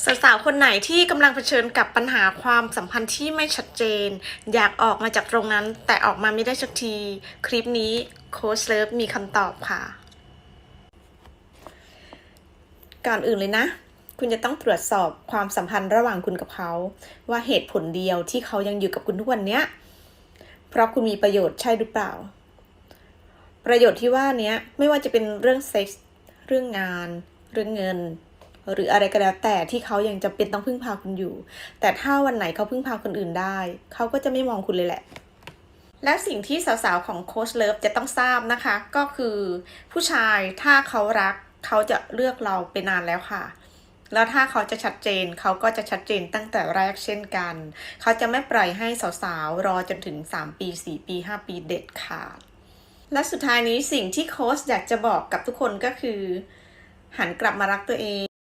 สาวๆ คนไหนที่กำลังเผชิญกับปัญหาความสัมพันธ์ที่ไม่ชัดเจน อยากออกมาจากตรงนั้น แต่ออกมาไม่ได้สักที คลิปนี้โค้ชเลิฟมีคำตอบค่ะ ก่อนอื่นเลยนะ คุณจะต้องตรวจสอบความสัมพันธ์ระหว่างคุณกับเขา ว่าเหตุผลเดียวที่เขายังอยู่กับคุณทุกวันเนี้ย เพราะคุณมีประโยชน์ใช่หรือเปล่า ประโยชน์ที่ว่านี้ไม่ว่าจะเป็นเรื่องเซ็กส์เรื่องงาน เรื่องเงิน หรืออะไรก็แล้วแต่ที่เขายังจำเป็นต้องพึ่งพาคุณอยู่ แต่ถ้าวันไหนเขาพึ่งพาคนอื่นได้ เขาก็จะไม่มองคุณเลยแหละ และสิ่งที่สาวๆของโค้ชเลิฟจะต้องทราบนะคะ ก็คือผู้ชายถ้าเขารักเขาจะเลือกเราไปนานแล้วค่ะแล้วถ้าเขาจะชัดเจนเขาก็จะชัดเจนตั้งแต่แรกเช่นกัน เขาจะไม่ปล่อยให้สาวๆ รอจนถึง 3 ปี 4 ปี 5 ปีเด็ดขาด และสุดท้ายนี้สิ่งที่โค้ชอยากจะบอกกับทุกคนก็คือ หันกลับมารักตัวเอง